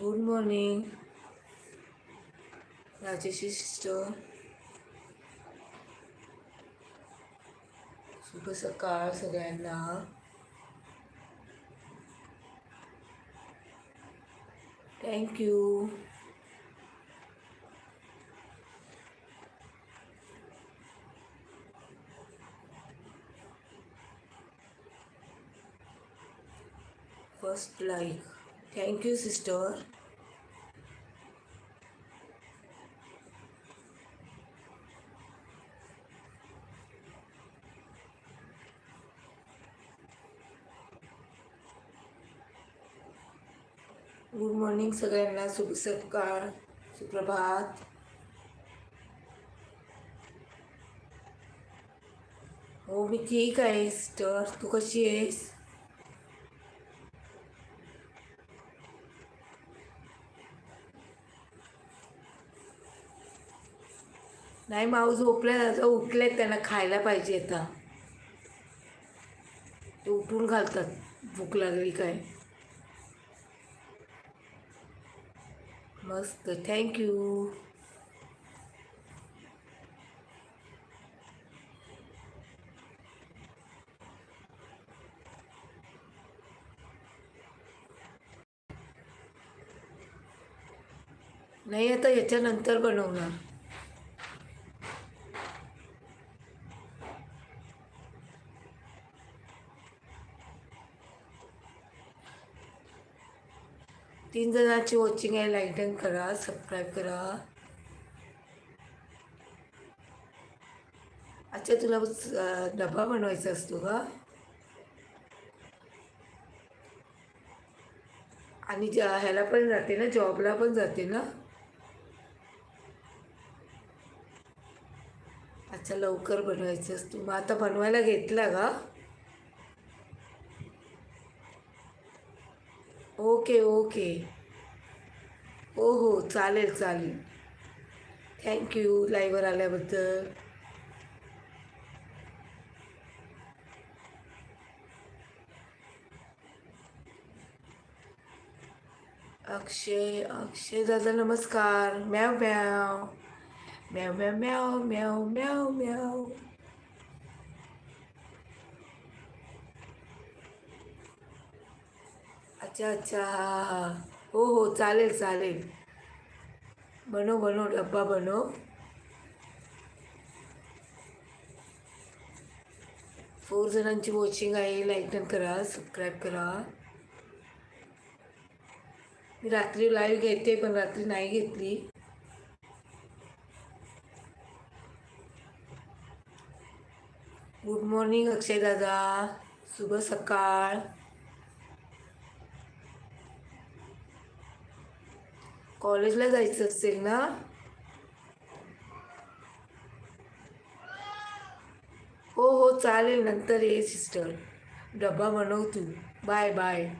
Good morning राजेशी sister शुभ सकाळ सगळ्यांना thank you first like thank you sister good morning सगळ्यांना शुभ सकाळ सुप्रभात हो मी ठीक आहे सिस्टर तू कशी आहेस? नाही माऊ झोपल्या आता उठलेत त्यांना खायला पाहिजे आता. ते उठून घालतात भूक लागली काय. मस्त थँक्यू नाही आता याच्यानंतर बनवणार. तीन जणांची वॉचिंग आहे. लाईटन करा सबस्क्राईब करा. अच्छा तुला डबा बनवायचा असतो का? आणि ज्या ह्याला पण जाते ना जॉबला पण जाते ना? अच्छा लवकर बनवायचं असतो. मग आता बनवायला घेतला का? Okay okay. हो हो चालेल चालेल. थँक्यू लाईव्हवर आल्याबद्दल. अक्षय अक्षय दादा नमस्कार. म्याव म्याव म्याव. म्याव म्याव म्याव म्याव म्याव. अच्छा अच्छा हां हां हो. हो चालेल चालेल. बनव बनव डब्बा बनव. फोर जणांची वॉचिंग आहे लाईक डन करा सबस्क्राईब करा. मी रात्री लाईव्ह घेते पण रात्री नाही घेतली. गुड मॉर्निंग अक्षय दादा. शुभ सकाळ. कॉलेजला जायचं असेल ना? हो हो चालेल. नंतर ये सिस्टर. डब्बा बनव तू. Bye bye.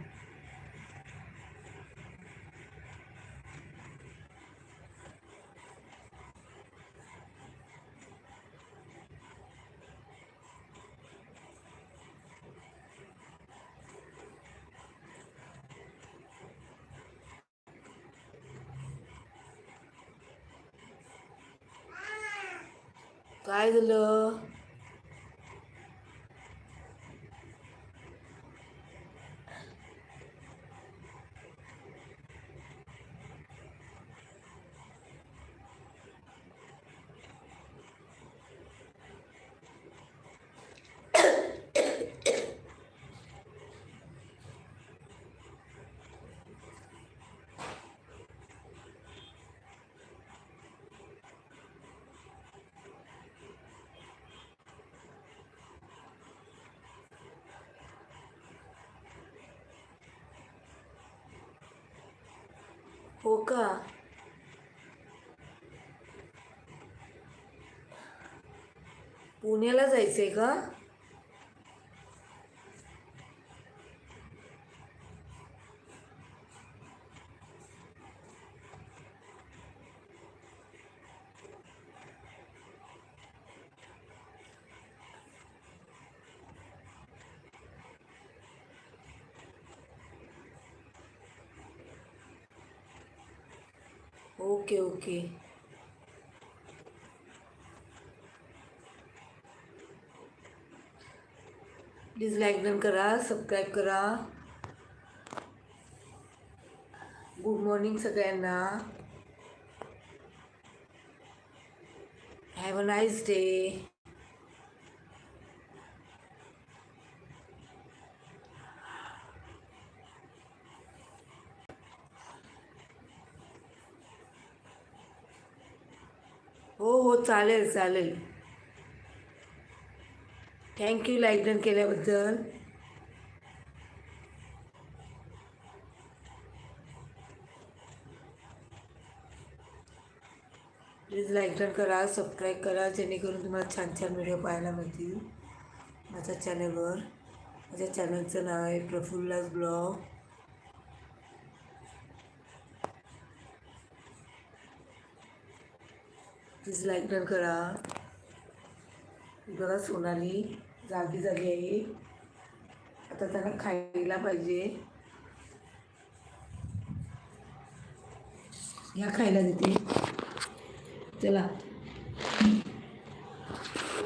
काय झालं हो का? पुण्याला जायचंय का? Okay okay. Please like done करा सबस्क्राईब करा. गुड मॉर्निंग सगळ्यांना. हॅव अ नाईस डे हो हो चालेल चालेल. थँक्यू लाईक डन केल्याबद्दल. प्लीज लाईक डन करा सबस्क्राईब करा जेणेकरून तुम्हाला छान छान व्हिडिओ पाहायला मिळतील. माझ्या चॅनलवर माझ्या चॅनलचं नाव आहे Praphulla's blog. Please like done करा. बघा सोनाली जागी झाली आहे. आता त्यांना खायला पाहिजे. या खायला देते. चला.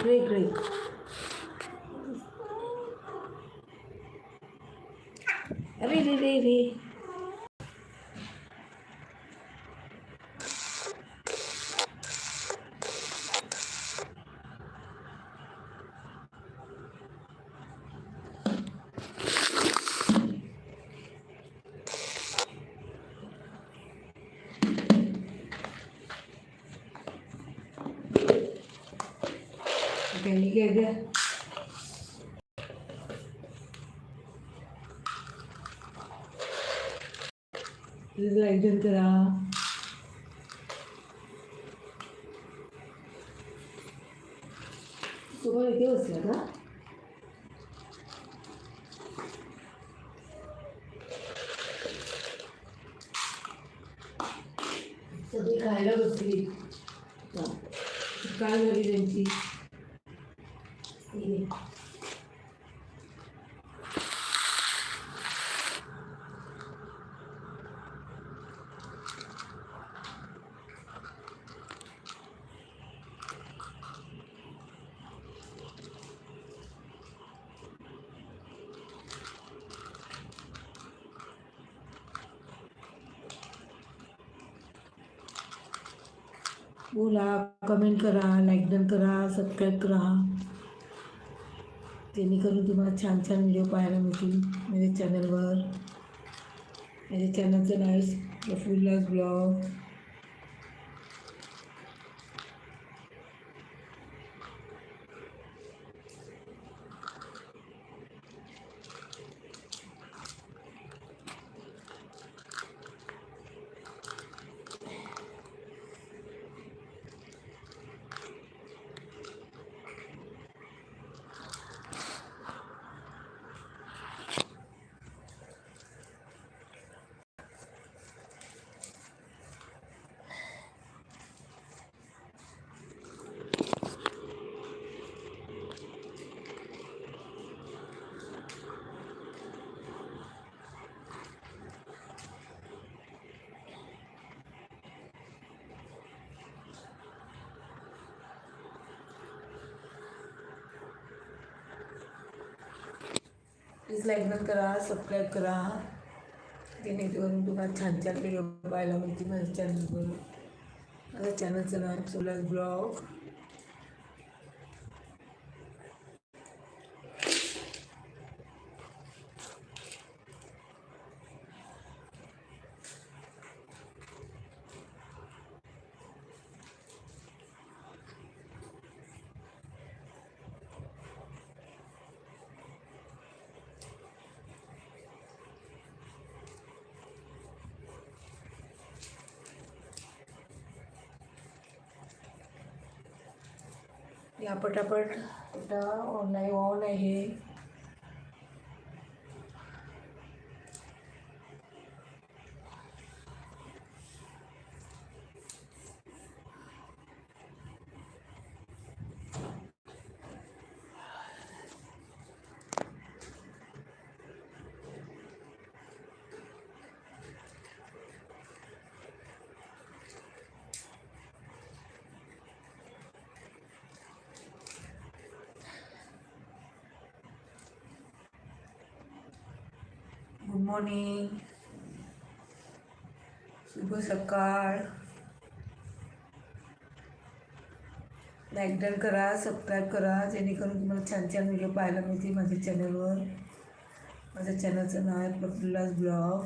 ब्रेक ब्रेक अरे रे रे रे. त्यांनी काय द्या प्लीज करा तुम्हाला इथे बसला का सगळी खायला बसली काय झाली त्यांची हे. बोला कमेंट करा लाईक डन करा सबस्क्राईब करा. जेणेकरून तुम्हाला छान छान व्हिडिओ पाहायला मिळतील माझ्या चॅनलवर माझ्या चॅनलचं नाव आहे ब्लॉग प्लीज लाईक पण करा सबस्क्राईब करा. जेणेकरून तुम्हाला छान छान व्हिडिओ पाहायला मिळतील माझ्या चॅनलवर माझ्या चॅनलचं नाव सोलास ब्लॉग या पटापट ऑनलाईन ऑन आहे. गुड मॉर्निंग शुभ सकाळ लाईक डन करा सबस्क्राईब करा जेणेकरून तुम्हाला छान छान व्हिडिओ पाहायला मिळतील माझ्या चॅनलवर माझ्या चॅनलचं नाव आहे प्रफुल्लास ब्लॉग.